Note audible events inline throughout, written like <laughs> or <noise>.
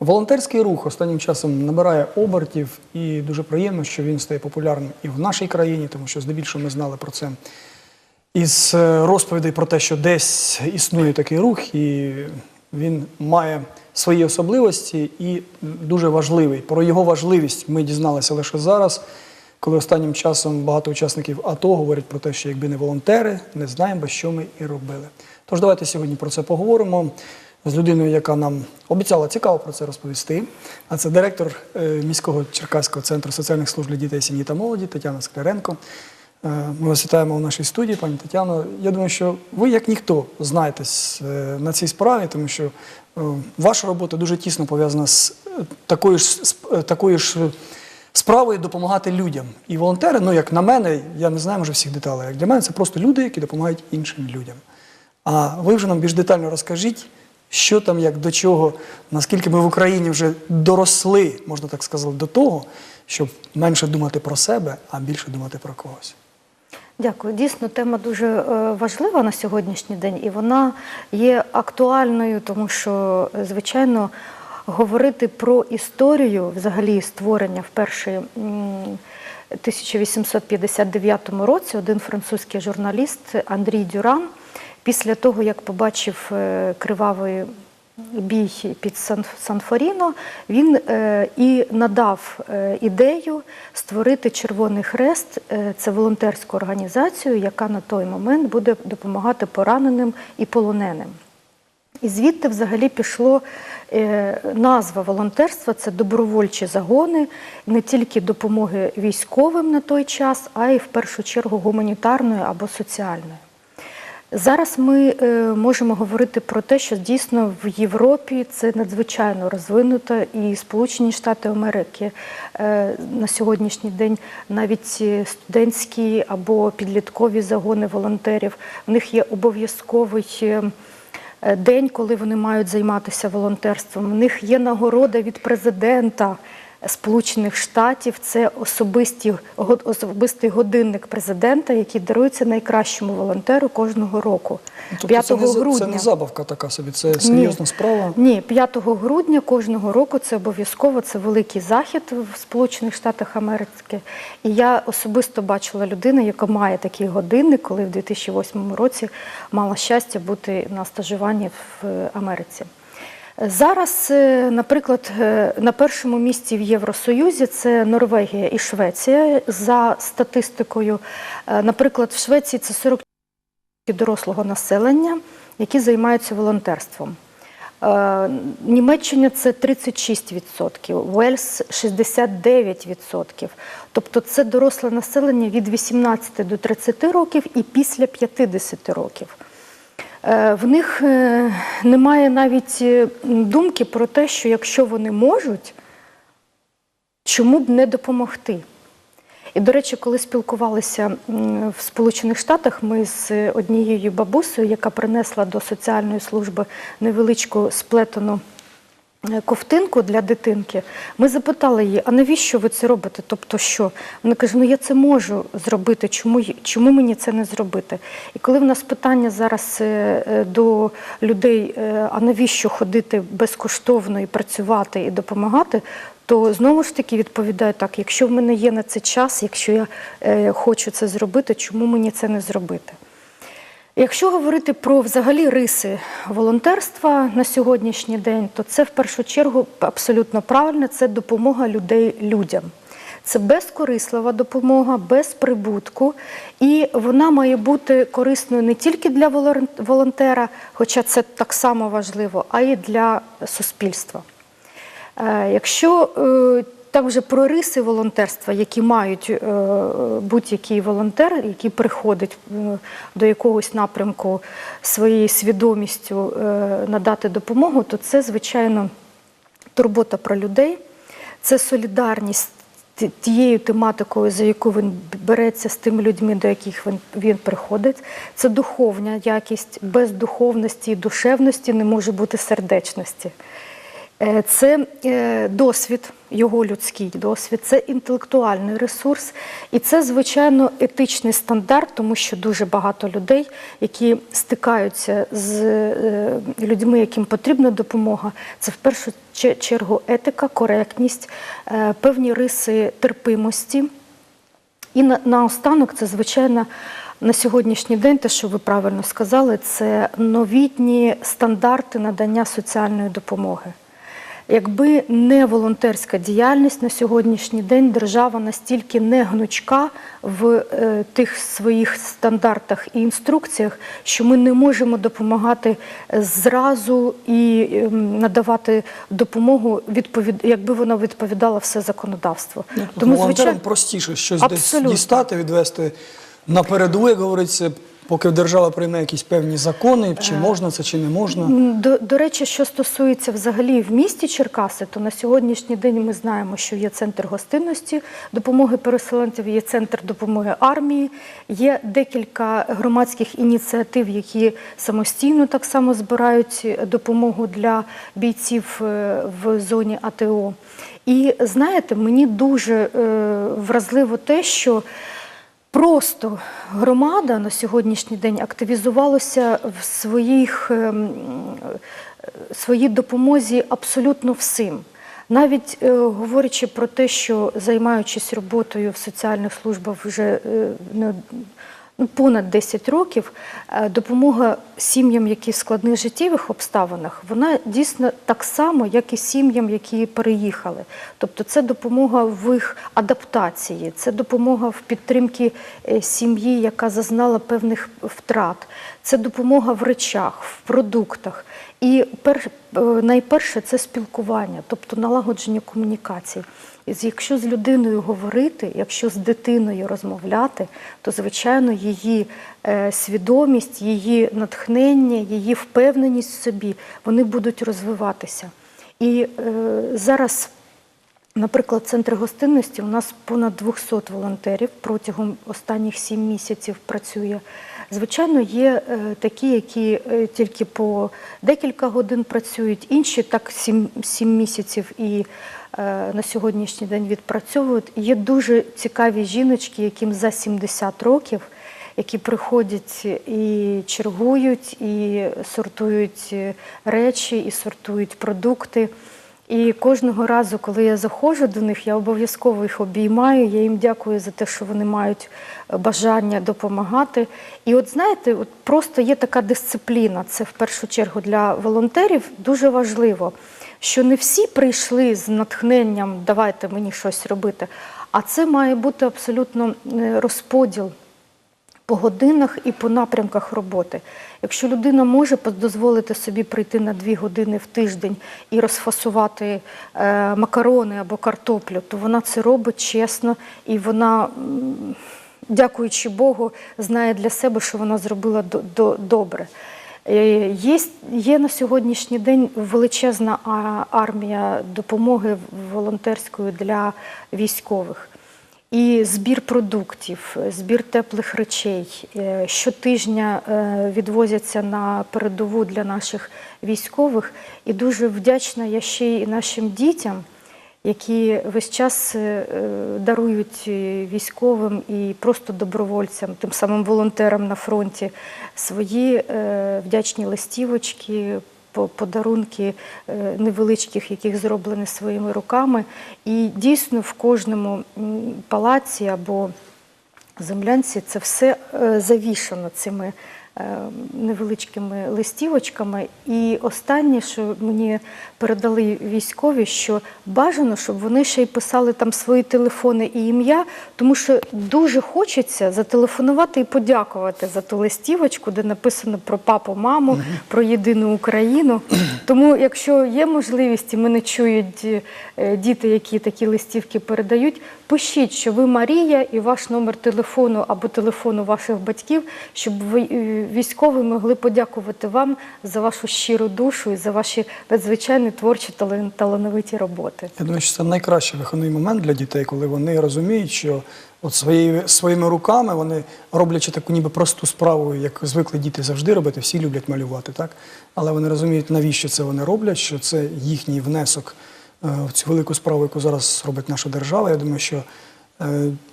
Волонтерський рух останнім часом набирає обертів, і дуже приємно, що він стає популярним і в нашій країні, тому що здебільшого ми знали про це із е, розповідей про те, що десь існує такий рух, і він має свої особливості і дуже важливий. Про його важливість ми дізналися лише зараз, коли останнім часом багато учасників АТО говорять про те, що якби не волонтери, не знаємо що ми і робили. Тож давайте сьогодні про це поговоримо з людиною, яка нам обіцяла цікаво про це розповісти. А це директор е, міського Черкаського центру соціальних служб для дітей, сім'ї та молоді Тетяна Скляренко. Е, Ми вас вітаємо у нашій студії, пані Тетяно. Я думаю, що ви, як ніхто, знаєтесь е, на цій справі, тому що ваша робота дуже тісно пов'язана з такою ж, такою ж справою допомагати людям. І волонтери, ну як на мене, я не знаю може всіх деталей. Як для мене це просто люди, які допомагають іншим людям. А ви вже нам більш детально розкажіть, що там, як до чого, наскільки ми в Україні вже доросли, можна так сказати, до того, щоб менше думати про себе, а більше думати про когось. Дякую. Дійсно, тема дуже е, важлива на сьогоднішній день, і вона є актуальною, тому що, звичайно, говорити про історію взагалі створення вперше м, 1859 році один французький журналіст Андрій Дюран, після того, як побачив е, кривавий бій під Санфоріно, він е, і надав е, ідею створити Червоний Хрест. Це волонтерську організацію, яка на той момент буде допомагати пораненим і полоненим. І звідти взагалі пішло назва волонтерства це добровольчі загони не тільки допомоги військовим на той час, а й в першу чергу гуманітарної або соціальної. Зараз ми е, можемо говорити про те, що дійсно в Європі це надзвичайно розвинуто, і Сполучені Штати Америки е, на сьогоднішній день навіть студентські або підліткові загони волонтерів, в них є обов'язковий. е, День, коли вони мають займатися волонтерством. У них є нагорода від президента Сполучених Штатів. Це особисті, особистий годинник президента, який дарується найкращому волонтеру кожного року. Тобто 5 це, не, грудня. це не забавка така собі, це серйозна справа. Ні, 5 грудня кожного року це обов'язково, це великий захід в Сполучених Штатах Америки. І я особисто бачила людину, яка має такий годинник, коли в 2008 році мала щастя бути на стажуванні в е, Америці. Зараз, е, наприклад, е, на першому місці в Євросоюзі це Норвегія і Швеція. За статистикою, Е, наприклад, в Швеції це 40 дорослого населення, які займаються волонтерством. Німеччина це 36%, Уельс 69%. Тобто це доросле населення від 18 до 30 років і після 50 років. Е, В них е, немає навіть е, думки про те, що якщо вони можуть, чому б не допомогти. І, до речі, коли спілкувалися в Сполучених Штатах, ми з однією бабусею, яка принесла до соціальної служби невеличку сплетену ковтинку для дитинки, ми запитали її, а навіщо ви це робите? Тобто що? Вона каже, ну я це можу зробити, чому, чому мені це не зробити? І коли в нас питання зараз е, е, до людей, е, а навіщо ходити безкоштовно і працювати і допомагати, то знову ж таки відповідаю так: якщо в мене є на це час, якщо я хочу це зробити, чому мені це не зробити? Якщо говорити про взагалі риси волонтерства на сьогоднішній день, то це в першу чергу абсолютно правильно це допомога людей людям. Це безкорислива допомога, без прибутку, і вона має бути корисною не тільки для волонтера, хоча це так само важливо, а й для суспільства. Е, Якщо так вже про риси волонтерства, які мають е, будь-який волонтер, який приходить е, до якогось напрямку своєю свідомістю е, надати допомогу, то це, звичайно, турбота про людей, це солідарність тією тематикою, за яку він береться з тими людьми, до яких він, він приходить. Це духовна якість, без духовності і душевності не може бути сердечності. Е, Це е, досвід, його людський досвід, це інтелектуальний ресурс, і це, звичайно, етичний стандарт, тому що дуже багато людей, які стикаються з е, людьми, яким потрібна допомога, це в першу чергу етика, коректність, певні риси терпимості. І наостанок, це звичайно на сьогоднішній день, те, що ви правильно сказали, це новітні стандарти надання соціальної допомоги. Якби не волонтерська діяльність на сьогоднішній день, держава настільки не гнучка в е, тих своїх стандартах і інструкціях, що ми не можемо допомагати зразу і ем, надавати допомогу, відповід... якби вона відповідала все законодавство. Ну, Тому, волонтерам простіше щось Абсолютно. десь дістати, відвести на переду, як говориться, поки держава прийме якісь певні закони, чи можна це, чи не можна. До, до речі, що стосується взагалі в місті Черкаси, то на сьогоднішній день ми знаємо, що є центр гостинності допомоги переселенців, є центр допомоги армії, є декілька громадських ініціатив, які самостійно так само збирають допомогу для бійців е, в зоні АТО. І знаєте, мені дуже е, вразливо те, що Просто громада на сьогоднішній день активізувалася в своїх, ем, е, своїй допомозі абсолютно всім. Навіть е, говорячи про те, що займаючись роботою в соціальних службах вже е, не понад 10 років, е, допомога сім'ям, які в складних життєвих обставинах, вона дійсно так само, як і сім'ям, які переїхали. Тобто це допомога в їх адаптації, це допомога в підтримці е, сім'ї, яка зазнала певних втрат, це допомога в речах, в продуктах. І пер, е, найперше це спілкування, тобто налагодження комунікацій. Якщо з людиною говорити, якщо з дитиною розмовляти, то звичайно її е, свідомість, її натхнення, її впевненість в собі вони будуть розвиватися. І е, зараз Наприклад, центр гостинності у нас понад 200 волонтерів протягом останніх 7 місяців працює. Звичайно, є е, такі, які е, тільки по декілька годин працюють, інші так 7, 7 місяців і е, на сьогоднішній день відпрацьовують. Є дуже цікаві жіночки, яким за 70 років, які приходять і чергують, і сортують речі, і сортують продукти. І кожного разу, коли я заходжу до них, я обов'язково їх обіймаю. Я їм дякую за те, що вони мають е, бажання допомагати. І от знаєте, от просто є така дисципліна. Це в першу чергу для волонтерів дуже важливо, що не всі прийшли з натхненням давайте мені щось робити. А це має бути абсолютно е, розподіл по годинах і по напрямках роботи. Якщо людина може дозволити собі прийти на дві години в тиждень і розфасувати е, макарони або картоплю, то вона це робить чесно і вона, дякуючи Богу, знає для себе, що вона зробила до, до, добре. Е, Є, є на сьогоднішній день величезна армія допомоги волонтерської для військових. І збір продуктів, збір теплих речей е, щотижня е, відвозяться на передову для наших військових. І дуже вдячна я ще й нашим дітям, які весь час е, дарують е, військовим і просто добровольцям, тим самим волонтерам на фронті свої е, вдячні листівочки, подарунки е, невеличких, яких зроблені своїми руками. І дійсно в кожному палаці або землянці це все е, завішано цими невеличкими листівочками. І останнє, що мені передали військові, що бажано, щоб вони ще й писали там свої телефони і ім'я, тому що дуже хочеться зателефонувати і подякувати за ту листівочку, де написано про папу, маму, про єдину Україну. Тому, якщо є можливість, і мене чують е, діти, які такі листівки передають, пишіть, що ви Марія і ваш номер телефону або телефону ваших батьків, щоб ви, е, військові могли подякувати вам за вашу щиру душу і за ваші надзвичайно творчі талан- талановиті роботи. Я думаю, що це найкращий виховний момент для дітей, коли вони розуміють, що от своєю, своїми руками вони роблячи таку ніби просту справу, як звикли діти завжди робити, всі люблять малювати, так? Але вони розуміють, навіщо це вони роблять, що це їхній внесок е, в цю велику справу, яку зараз робить наша держава. Я думаю, що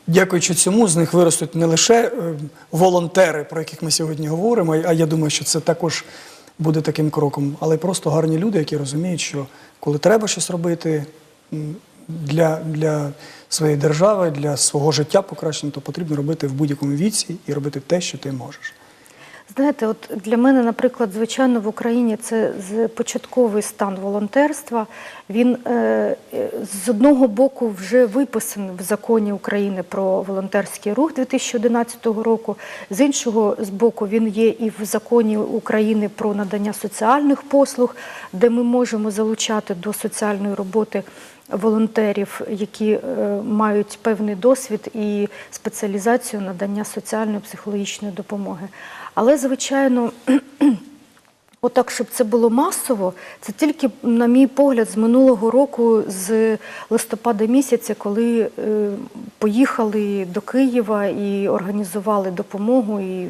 дякуючи цьому, з них виростуть не лише е, волонтери, про яких ми сьогодні говоримо, а я думаю, що це також буде таким кроком, але й просто гарні люди, які розуміють, що коли треба щось робити для, для своєї держави, для свого життя покращення, то потрібно робити в будь-якому віці і робити те, що ти можеш. Знаєте, от для мене, наприклад, звичайно, в Україні це початковий стан волонтерства. Він е, е, з одного боку вже виписаний в законі України про волонтерський рух 2011 року. З іншого з боку, він є і в законі України про надання соціальних послуг, де ми можемо залучати до соціальної роботи волонтерів, які е, мають певний досвід і спеціалізацію надання соціальної психологічної допомоги. Але, звичайно, <clears throat> Отак, щоб це було масово, це тільки, на мій погляд, з минулого року, з листопада місяця, коли е, поїхали до Києва і організували допомогу, і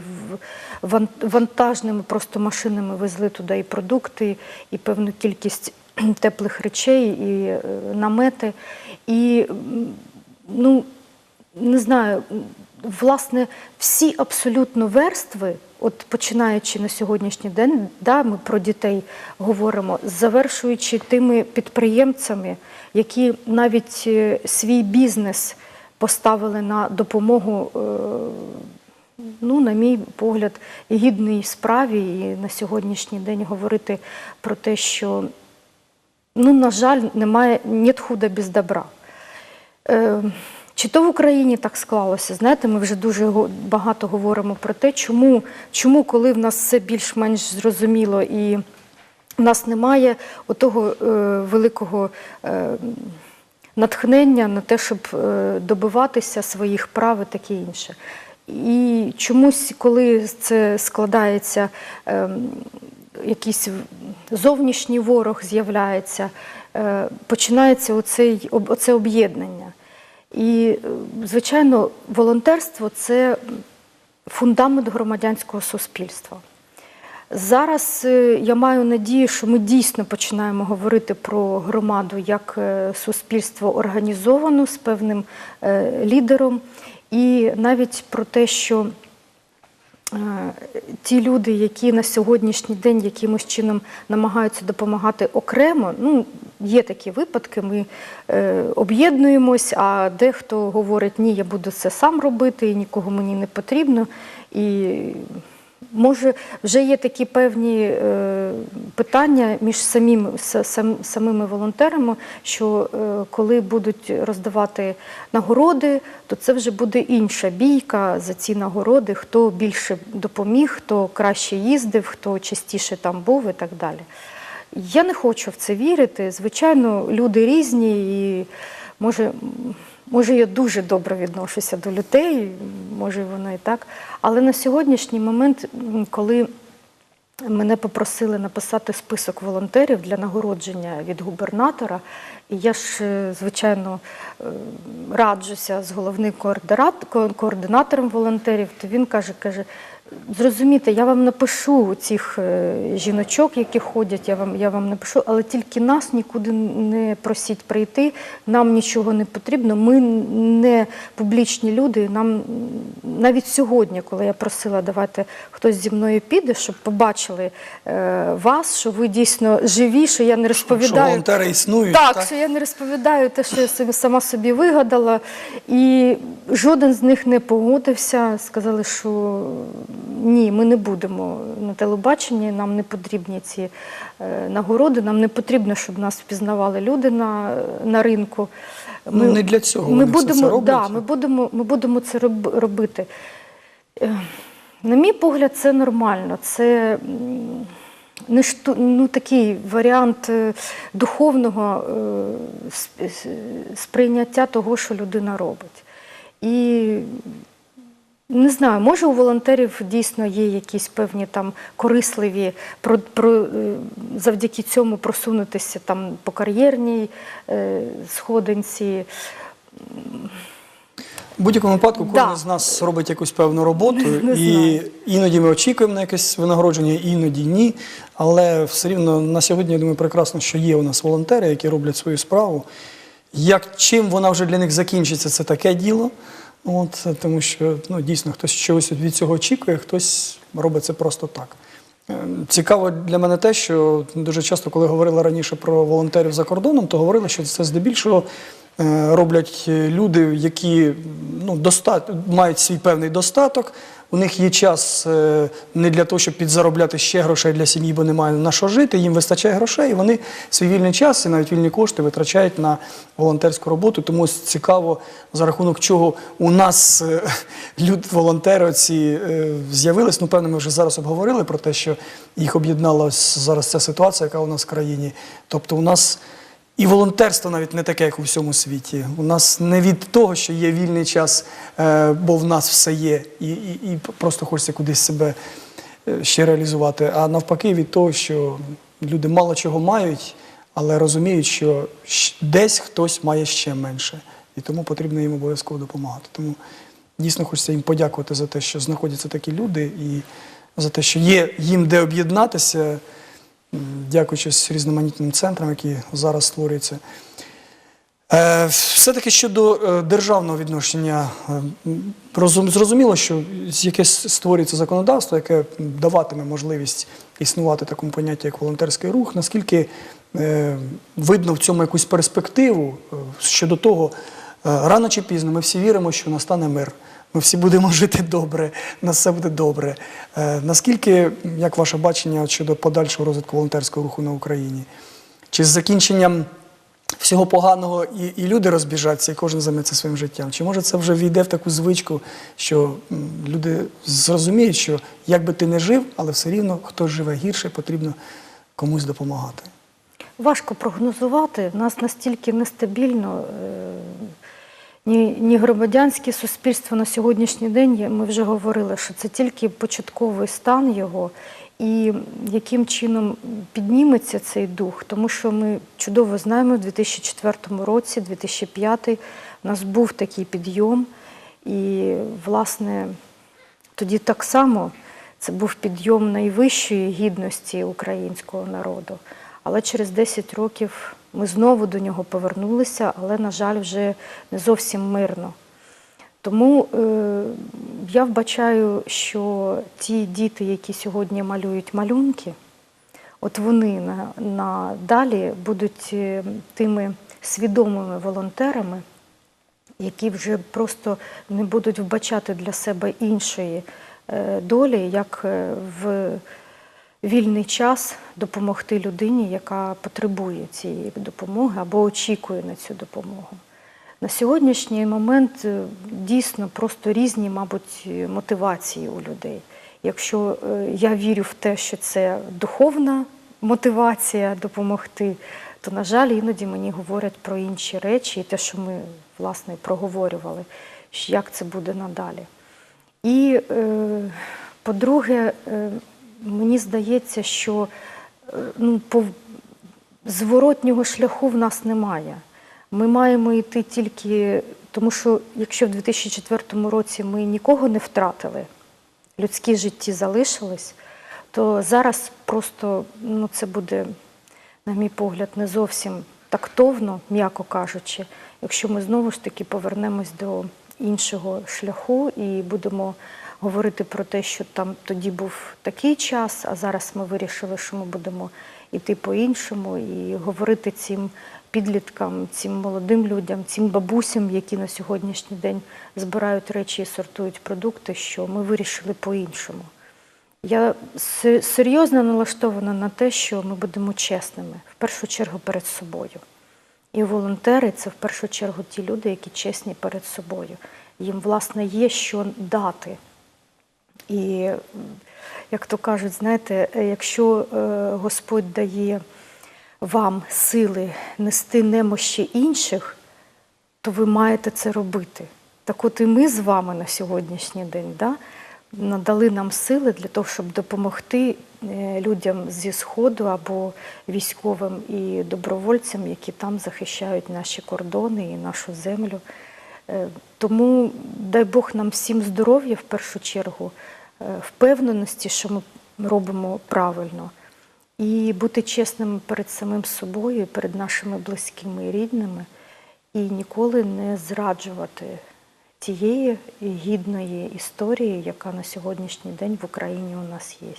вантажними просто машинами везли туди і продукти, і певну кількість <clears throat> теплих речей, і е, намети. І ну, не знаю, власне, всі абсолютно верстви, от починаючи на сьогоднішній день, да, ми про дітей говоримо, завершуючи тими підприємцями, які навіть е, свій бізнес поставили на допомогу. е, Ну, на мій погляд, гідній справі, і на сьогоднішній день говорити про те, що, ну, на жаль, немає нет худа без добра. Е, Чи то в Україні так склалося? Знаєте, ми вже дуже багато говоримо про те, чому, чому коли в нас все більш-менш зрозуміло і в нас немає отого е, великого е, натхнення на те, щоб е, добиватися своїх прав і таке інше. І чомусь, коли це складається, е, якийсь зовнішній ворог з'являється, е, починається оцей, оце об'єднання. І, е, звичайно, волонтерство це фундамент громадянського суспільства. Зараз е, я маю надію, що ми дійсно починаємо говорити про громаду як суспільство організовано з певним лідером, і навіть про те, що ті люди, які на сьогоднішній день якимось чином намагаються допомагати окремо, ну є такі випадки, ми е, об'єднуємось, а дехто говорить, ні, я буду це сам робити, і нікого мені не потрібно. І Може, вже є такі певні е, питання між самим, сам, самими волонтерами, що е, коли будуть роздавати нагороди, то це вже буде інша бійка за ці нагороди, хто більше допоміг, хто краще їздив, хто частіше там був і так далі. Я не хочу в це вірити. Звичайно, люди різні і може. Може, я дуже добре відношуся до людей, може воно і так. Але на сьогоднішній момент, коли мене попросили написати список волонтерів для нагородження від губернатора, і я ж, е, звичайно, е, раджуся з головним координатором волонтерів, то він каже, каже, зрозумійте, я вам напишу цих е, жіночок, які ходять, я вам, я вам напишу, але тільки нас нікуди не просіть прийти, нам нічого не потрібно, ми не публічні люди. Нам навіть сьогодні, коли я просила, давайте хтось зі мною піде, щоб побачили е, вас, що ви дійсно живі, що я не Що розповідаю. волонтери існують. Так, що я не розповідаю те, що я собі сама собі вигадала. І жоден з них не погодився. Сказали, що ні, ми не будемо на телебаченні, нам не потрібні ці е, нагороди, нам не потрібно, щоб нас впізнавали люди на, на ринку. Ну, не для цього ми будемо, це роблять. Да, ми, будемо, ми будемо це робити. Е, На мій погляд, це нормально. Це не шту, ну, такий варіант е, духовного сприйняття того, що людина робить. І Не знаю, може у волонтерів дійсно є якісь певні там корисливі про, про е, завдяки цьому просунутися там по кар'єрній е, сходинці. В будь-якому випадку кожен Да. з нас робить якусь певну роботу, <laughs> Не і знаю. іноді ми очікуємо на якесь винагородження, іноді ні. Але все рівно на сьогодні я думаю прекрасно, що є у нас волонтери, які роблять свою справу. Як чим вона вже для них закінчиться, це таке діло. От, тому що ну, дійсно хтось чогось від цього очікує, хтось робить це просто так. Е, Цікаво для мене те, що дуже часто, коли говорили раніше про волонтерів за кордоном, то говорили, що це здебільшого е, роблять люди, які ну, достат... мають свій певний достаток. У них є час е, не для того, щоб підзаробляти ще грошей для сім'ї, бо немає на що жити. Їм вистачає грошей, і вони свій вільний час і навіть вільні кошти витрачають на волонтерську роботу. Тому цікаво, за рахунок чого у нас е, люди, волонтери ці е, з'явились. Ну, певно, ми вже зараз обговорили про те, що їх об'єднала зараз ця ситуація, яка у нас в країні. Тобто, у нас і волонтерство навіть не таке, як у всьому світі. У нас не від того, що є вільний час, е, бо в нас все є, і, і, і просто хочеться кудись себе е, ще реалізувати. А навпаки, від того, що люди мало чого мають, але розуміють, що десь хтось має ще менше. І тому потрібно їм обов'язково допомагати. Тому дійсно хочеться їм подякувати за те, що знаходяться такі люди, і за те, що є їм де об'єднатися, дякуючи різноманітним центрам, які зараз створюються. Е, Все-таки щодо е, державного відношення, е, зрозуміло, що з- яке с- створюється законодавство, яке даватиме можливість існувати такому поняттю, як волонтерський рух, наскільки видно в цьому якусь перспективу щодо того, рано чи пізно ми всі віримо, що настане мир. Ми всі будемо жити добре, нас все буде добре. Е, Наскільки, як ваше бачення щодо подальшого розвитку волонтерського руху на Україні? Чи з закінченням всього поганого і, і люди розбіжаться, і кожен займеться своїм життям? Чи може це вже війде в таку звичку, що люди зрозуміють, що як би ти не жив, але все рівно хтось живе гірше, потрібно комусь допомагати? Важко прогнозувати. У нас настільки нестабільно. е, Ні, ні громадянське суспільство на сьогоднішній день, ми вже говорили, що це тільки початковий стан його, і яким чином підніметься цей дух, тому що ми чудово знаємо, в 2004 році, 2005 у нас був такий підйом, і, власне, тоді так само це був підйом найвищої гідності українського народу. Але через 10 років ми знову до нього повернулися, але, на жаль, вже не зовсім мирно. Тому е, я вбачаю, що ті діти, які сьогодні малюють малюнки, от вони на, на будуть е, тими свідомими волонтерами, які вже просто не будуть вбачати для себе іншої е, долі, як е, в вільний час допомогти людині, яка потребує цієї допомоги або очікує на цю допомогу. На сьогоднішній момент е, дійсно просто різні, мабуть, е, мотивації у людей. Якщо е, я вірю в те, що це духовна мотивація допомогти, то, на жаль, іноді мені говорять про інші речі, і те, що ми власне проговорювали, як це буде надалі. І, по-друге, мені здається, що е, ну, по зворотнього шляху в нас немає. Ми маємо йти тільки, тому що якщо в 2004 році ми нікого не втратили, людські житті залишились, то зараз просто ну, це буде, на мій погляд, не зовсім тактовно, м'яко кажучи, якщо ми знову ж таки повернемось до іншого шляху і будемо говорити про те, що там тоді був такий час, а зараз ми вирішили, що ми будемо йти по-іншому, і говорити цим підліткам, цим молодим людям, цим бабусям, які на сьогоднішній день збирають речі і сортують продукти, що ми вирішили по-іншому. Я серйозно налаштована на те, що ми будемо чесними, в першу чергу перед собою. І волонтери це в першу чергу ті люди, які чесні перед собою. Їм, власне, є що дати. І, як то кажуть, знаєте, якщо е, Господь дає вам сили нести немощі інших, то ви маєте це робити. Так от і ми з вами на сьогоднішній день да, надали нам сили для того, щоб допомогти е, людям зі Сходу або військовим і добровольцям, які там захищають наші кордони і нашу землю. Е, Тому дай Бог нам всім здоров'я в першу чергу, впевненості, що ми робимо правильно, і бути чесними перед самим собою, перед нашими близькими і рідними, і ніколи не зраджувати тієї гідної історії, яка на сьогоднішній день в Україні у нас є.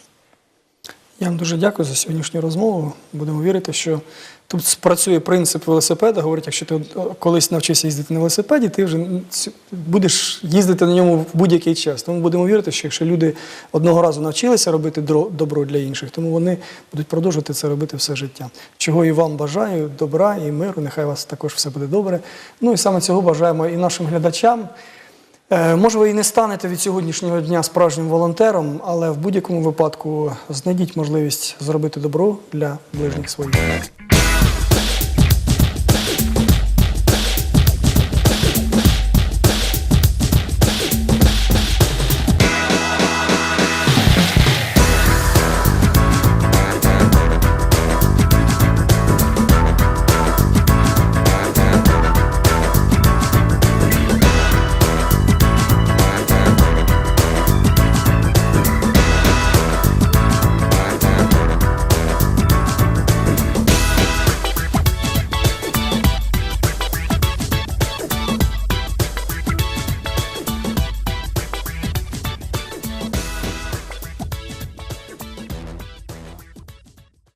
Я вам дуже дякую за сьогоднішню розмову. Будемо вірити, що тут спрацює принцип велосипеда. Говорить, якщо ти колись навчився їздити на велосипеді, ти вже будеш їздити на ньому в будь-який час. Тому будемо вірити, що якщо люди одного разу навчилися робити добро для інших, тому вони будуть продовжувати це робити все життя. Чого і вам бажаю, добра і миру. Нехай у вас також все буде добре. Ну і саме цього бажаємо і нашим глядачам. Е, Може, ви і не станете від сьогоднішнього дня справжнім волонтером, але в будь-якому випадку знайдіть можливість зробити добро для ближніх своїх.